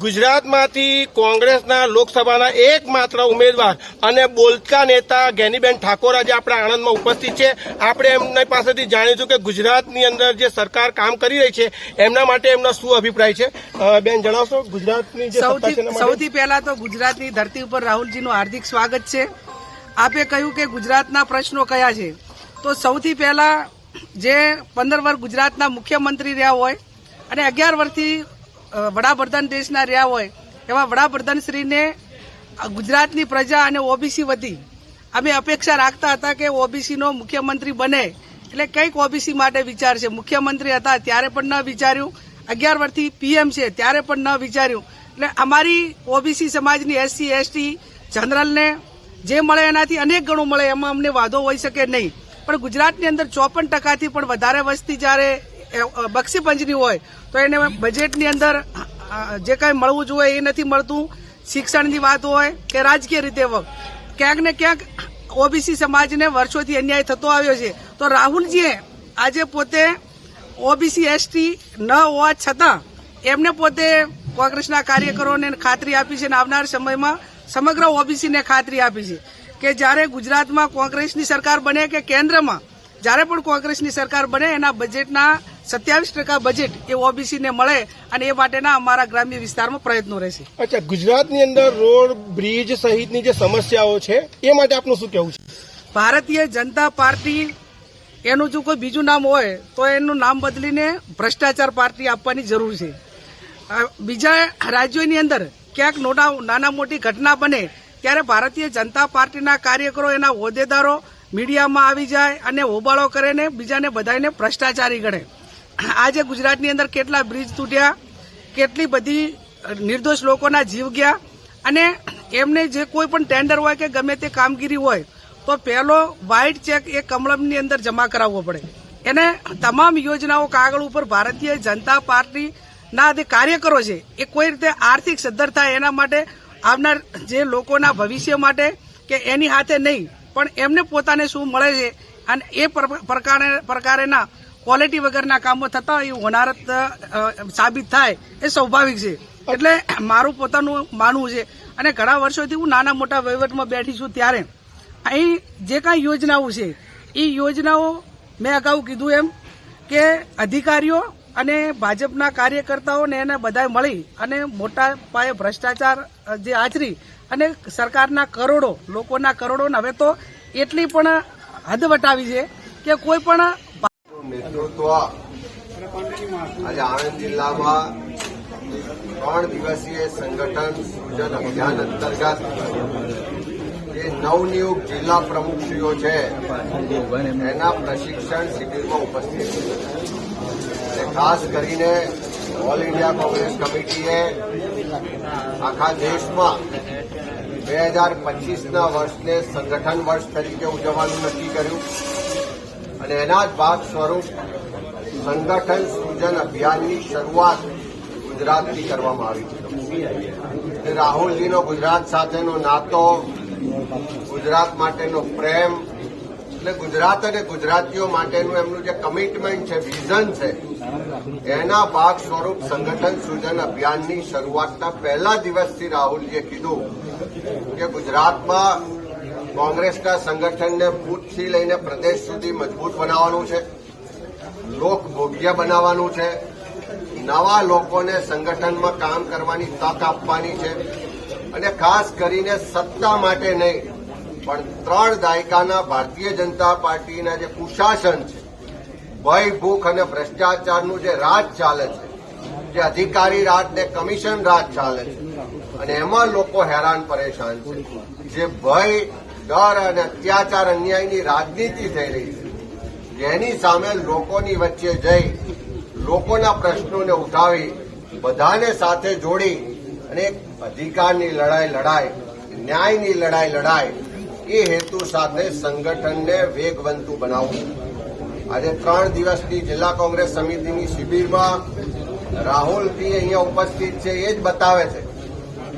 ગુજરાતમાંથી કોંગ્રેસના લોકસભાના એકમાત્ર ઉમેદવાર અને બોલકા નેતા ગેનીબેન ઠાકોર આજે આપણા આણંદમાં ઉપસ્થિત છે. આપણે એમની પાસેથી જાણીશું કે ગુજરાતની અંદર જે સરકાર કામ કરી રહી છે એમના માટે એમનો શું અભિપ્રાય છે? બેન જણાવશો ગુજરાતની સૌથી સૌથી પહેલા તો ગુજરાતની ધરતી ઉપર રાહુલજીનું હાર્દિક સ્વાગત છે. આપે કહ્યું કે ગુજરાતના પ્રશ્નો કયા છે? તો સૌથી પહેલા જે પંદર વર્ષ ગુજરાતના મુખ્યમંત્રી રહ્યા હોય અને અગિયાર વર્ષથી વડાપ્રધાન દેશના રહ્યા હોય, એવા વડાપ્રધાનશ્રીને ગુજરાતની પ્રજા અને ઓબીસી વધી અમે અપેક્ષા રાખતા હતા કે ઓબીસીનો મુખ્યમંત્રી બને. એટલે કંઈક ઓબીસી માટે વિચાર છે મુખ્યમંત્રી હતા ત્યારે પણ ન વિચાર્યું. અગિયાર વર્ષથી પીએમ છે ત્યારે પણ ન વિચાર્યું. એટલે અમારી ઓબીસી સમાજની એસસી, એસટી જનરલને જે મળે એનાથી અનેક ગણું મળે એમાં અમને વાંધો હોઈ શકે નહીં. પણ ગુજરાતની અંદર ચોપન ટકાથી પણ વધારે વસ્તી જ્યારે એ, પંચની હોય તો એને બજેટની અંદર જે કાંઈ મળવું જોઈએ એ નથી મળતું. શિક્ષણની વાત હોય કે રાજકીય રીતે ક્યાંક ને ક્યાંક ઓબીસી સમાજને વર્ષોથી અન્યાય થતો આવ્યો છે. તો રાહુલજીએ આજે પોતે ઓબીસી એસટી ન હોવા છતાં એમને પોતે કોંગ્રેસના કાર્યકરોને ખાતરી આપી છે અને આવનાર સમયમાં સમગ્ર ઓબીસીને ખાતરી આપી છે કે જ્યારે ગુજરાતમાં કોંગ્રેસની સરકાર બને કે કેન્દ્રમાં જ્યારે પણ કોંગ્રેસની સરકાર બને એના બજેટના સત્યાવીસ ટકા બજેટ એ ઓબીસીને મળે અને એ માટેના અમારા ગ્રામ્ય વિસ્તારમાં પ્રયત્નો રહેશે. અચ્છા ગુજરાતની અંદર રોડ બ્રિજ સહિતની જે સમસ્યાઓ છે એ માટે આપનું શું કહેવું છે? ભારતીય જનતા પાર્ટી એનું જો કોઈ બીજું નામ હોય તો એનું નામ બદલીને ભ્રષ્ટાચાર પાર્ટી આપવાની જરૂર છે. બીજા રાજ્યોની અંદર ક્યાંક નોટા નાના મોટી ઘટના બને ત્યારે ભારતીય જનતા પાર્ટીના કાર્યકરો એના હોદ્દેદારો મીડિયામાં આવી જાય અને હોબાળો કરે ને બીજાને બધાને ભ્રષ્ટાચારી ગણે. આજે ગુજરાતની અંદર કેટલા બ્રિજ તૂટ્યા, કેટલી બધી નિર્દોષ લોકોના જીવ ગયા અને એમને જે કોઈ પણ ટેન્ડર હોય કે ગમે તે કામગીરી હોય, તો પહેલો વ્હાઇટ ચેક એ કમળમની અંદર જમા કરાવવો પડે. એને તમામ યોજનાઓ કાગળ ઉપર ભારતીય જનતા પાર્ટીના જે કાર્યકરો છે, એ કોઈ રીતે આર્થિક સદ્ધર થાય એના માટે, આવનાર જે લોકોના ભવિષ્ય માટે કે એની હાથે નહીં, પણ એમને પોતાને શું મળે છે અને એ પ્રકારે, પ્રકારેના ક્વોલિટી વગરના કામો થતા એ હોનારત સાબિત થાય, એ સ્વાભાવિક છે. એટલે મારું પોતાનું માનવું છે. અને ઘણા વર્ષોથી હું નાના મોટા વહીવટમાં બેઠી છું ત્યારે અહીં જે કાંઈ યોજનાઓ છે, એ યોજનાઓ મેં અગાઉ કીધું એમ કે અધિકારીઓ અને ભાજપના કાર્યકર્તાઓને એને બધાએ મળી અને મોટા પાયે ભ્રષ્ટાચાર જે આચરી અને સરકારના કરોડો, લોકોના કરોડો હવે તો એટલી પણ હદ વટાવી છે કે કોઈ પણ નેતૃત્વ આજે આણંદ જિલ્લામાં ત્રણ દિવસીય સંગઠન સૂચન અભિયાન અંતર્ગત જે નવનિયુક્ત જિલ્લા પ્રમુખશ્રીઓ છે, એના પ્રશિક્ષણ શિબિરમાં ઉપસ્થિત છે. ખાસ કરીને ઓલ ઇન્ડિયા કોંગ્રેસ કમિટીએ આખા દેશમાં બે હજાર પચીસના વર્ષને સંગઠન વર્ષ તરીકે ઉજવવાનું નક્કી કર્યું. અને એના જ ભાગ સ્વરૂપ સંગઠન સૂજન અભિયાનની શરૂઆત ગુજરાતથી કરવામાં આવી છે. રાહુલજીનો ગુજરાત સાથેનો નાતો, ગુજરાત માટેનો પ્રેમ, એટલે ગુજરાત અને ગુજરાતીઓ માટેનું એમનું જે કમિટમેન્ટ છે વિઝન છે, એના ભાગ સ્વરૂપ સંગઠન સૂજન અભિયાનની શરૂઆતના પહેલા દિવસથી રાહુલજીએ કીધું કે ગુજરાતમાં કોંગ્રેસના સંગઠનને બૂથથી લઈને પ્રદેશ સુધી મજબૂત બનાવવાનું છે લોકભોગ્ય બનાવવાનું છે, નવા લોકોને સંગઠનમાં કામ કરવાની તક આપવાની છે અને ખાસ કરીને સત્તા માટે નહીં, પણ ત્રણ દાયકાના ભારતીય જનતા પાર્ટીના જે કુશાસન છે, ભય, ભૂખ અને ભ્રષ્ટાચારનું જે રાજ ચાલે છે, જે અધિકારી રાજ ને કમિશન રાજ ચાલે છે અને એમાં લોકો હેરાન પરેશાન છે. જે ભય ડર અને અત્યાચાર અન્યાયની રાજનીતિ થઈ રહી છે. જેની સામે લોકોની વચ્ચે જઈ લોકોના પ્રશ્નોને ઉઠાવી બધાને સાથે જોડી અને અધિકારની લડાઈ લડાય, ન્યાયની લડાઈ લડાય, એ હેતુ સાથે સંગઠનને વેગવંતું બનાવવું. આજે ત્રણ દિવસની જિલ્લા કોંગ્રેસ સમિતિની શિબિરમાં રાહુલજી અહીંયા ઉપસ્થિત છે, એ જ બતાવે છે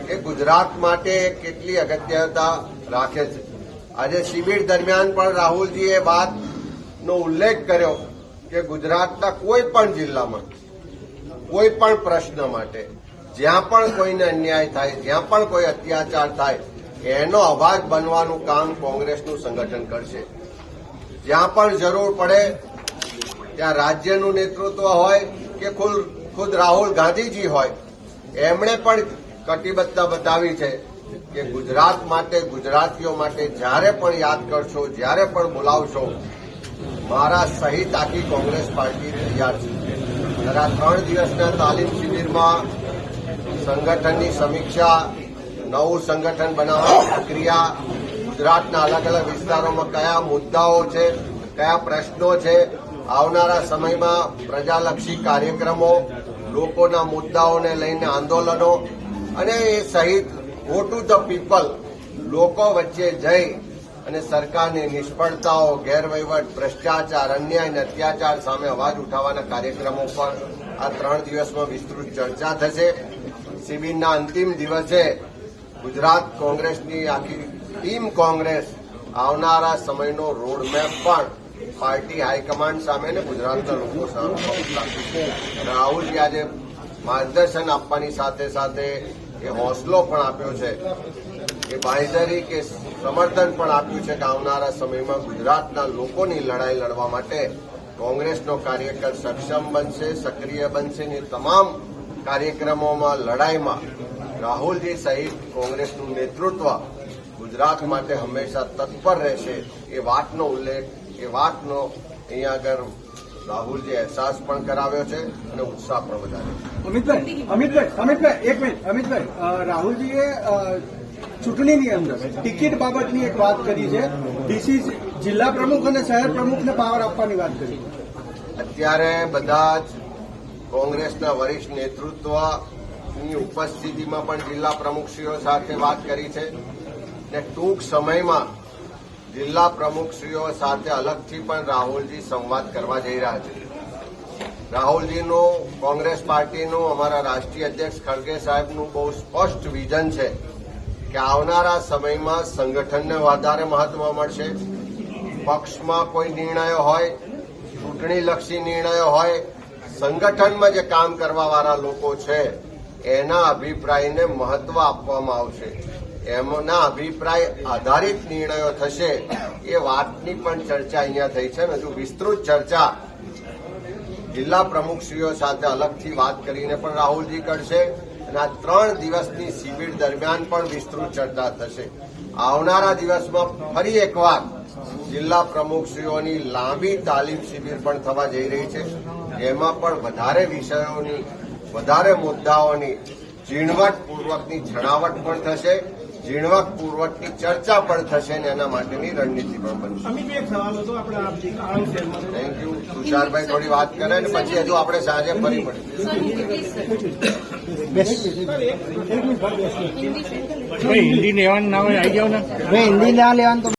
કે ગુજરાત માટે કેટલી અગત્યતા રાખે છે. આજે શિબિર દરમિયાન પણ રાહુલજીએ વાતનો ઉલ્લેખ કર્યો કે ગુજરાતના કોઈ પણ જિલ્લામાં, કોઈ પણ પ્રશ્ન માટે, જ્યાં પણ કોઈને અન્યાય થાય, જ્યાં પણ કોઈ અત્યાચાર થાય, એનો અવાજ બનવાનું કામ કોંગ્રેસનું સંગઠન કરશે. જ્યાં પણ જરૂર પડે, ત્યાં રાજ્યનું નેતૃત્વ હોય કે ખુદ ખુદ રાહુલ ગાંધીજી હોય, એમણે પણ કટિબદ્ધતા બતાવી છે. કે ગુજરાત માટે, ગુજરાતીઓ માટે જ્યારે પણ યાદ કરશો, જ્યારે પણ બોલાવશો, મારા સહિત આખી કોંગ્રેસ પાર્ટી તૈયાર છે. આ ત્રણ દિવસના તાલીમ શિબિરમાં સંગઠનની સમીક્ષા, નવું સંગઠન બનાવવાની પ્રક્રિયા, ગુજરાતના અલગ અલગ વિસ્તારોમાં કયા મુદ્દાઓ છે, કયા પ્રશ્નો છે, આવનારા સમયમાં પ્રજાલક્ષી કાર્યક્રમો, લોકોના મુદ્દાઓને લઈને આંદોલનો અને એ સહિત ગો ટુ ધ પીપલ લોકો વચ્ચે જઈ અને સરકારની નિષ્ફળતાઓ, ગેરવહીવટ, ભ્રષ્ટાચાર, અન્યાય અને અત્યાચાર સામે અવાજ ઉઠાવવાના કાર્યક્રમો પર આ ત્રણ દિવસમાં વિસ્તૃત ચર્ચા થશે શિબિરના અંતિમ દિવસે ગુજરાત કોંગ્રેસની આખી ટીમ કોંગ્રેસ આવનારા સમયનો રોડમેપ પણ પાર્ટી હાઈકમાન્ડ સામે ને ગુજરાતના લોકો સામે. રાહુલજી આજે માર્ગદર્શન આપવાની સાથે સાથે એ હોસલો પણ આપ્યો છે. એ બાંયધરી કે સમર્થન પણ આપ્યું છે કે આવનારા સમયમાં ગુજરાતના લોકોની લડાઈ લડવા માટે કોંગ્રેસનો કાર્યકર સક્ષમ બનશે, સક્રિય બનશે ને તમામ કાર્યક્રમોમાં લડાઈમાં રાહુલજી સહિત કોંગ્રેસનું નેતૃત્વ ગુજરાત માટે હંમેશા તત્પર રહેશે. એ વાતનો ઉલ્લેખ, એ વાતનો અહીંયા આગળ રાહુલજી અહેસાસ પણ કરાવ્યો છે અને ઉત્સાહ પણ વધાર્યો અમિતભાઈ અમિતભાઈ અમિતભાઈ એક મિનિટ અમિતભાઈ રાહુલજીએ ચૂંટણીની અંદર ટિકિટ બાબતની એક વાત કરી છે. ડીસી જિલ્લા પ્રમુખ અને શહેર પ્રમુખને પાવર આપવાની વાત કરી. અત્યારે બધા જ કોંગ્રેસના વરિષ્ઠ નેતૃત્વની ઉપસ્થિતિમાં પણ જિલ્લા પ્રમુખશ્રીઓ સાથે વાત કરી છે ને ટૂંક સમયમાં જિલ્લા પ્રમુખશ્રીઓ સાથે અલગથી પણ રાહુલજી સંવાદ કરવા જઈ રહ્યા છે. રાહુલજીનું કોંગ્રેસ પાર્ટીનું અમારા રાષ્ટ્રીય અધ્યક્ષ ખડગે સાહેબનું બહુ સ્પષ્ટ વિઝન છે કે આવનારા સમયમાં સંગઠનને વધારે મહત્વ મળશે. પક્ષમાં કોઈ નિર્ણયો હોય, ચૂંટણીલક્ષી નિર્ણયો હોય, સંગઠનમાં જે કામ કરવાવાળા લોકો છે, એના અભિપ્રાયને મહત્વ આપવામાં આવશે. એમના અભિપ્રાય આધારિત નિર્ણયો થશે એ વાતની પણ ચર્ચા અહીંયા થઈ છે. હજુ વિસ્તૃત ચર્ચા જિલ્લા પ્રમુખશ્રીઓ સાથે અલગથી વાત કરીને પણ રાહુલજી કરશે અને આ ત્રણ દિવસની શિબિર દરમિયાન પણ વિસ્તૃત ચર્ચા થશે. આવનારા દિવસમાં ફરી એકવાર જિલ્લા પ્રમુખશ્રીઓની લાંબી તાલીમ શિબિર પણ થવા જઈ રહી છે. એમાં પણ વધારે વિષયોની, વધારે મુદ્દાઓની ઝીણવટપૂર્વકની છણાવટ પણ થશે. ઝીણવટપૂર્વકની ચર્ચા પણ થશે અને એના માટેની રણનીતિ પણ બનશે. અમિતભાઈ એક સવાલ હતો આપણે આણંદ શહેરમાં થેન્ક યુ તુષારભાઈ થોડી વાત કરે ને પછી હજુ આપણે સાંજે ફરી મળીએ હિન્દી લેવાનું ના હોય આવી જાવ ને. હિન્દી ના લેવાનું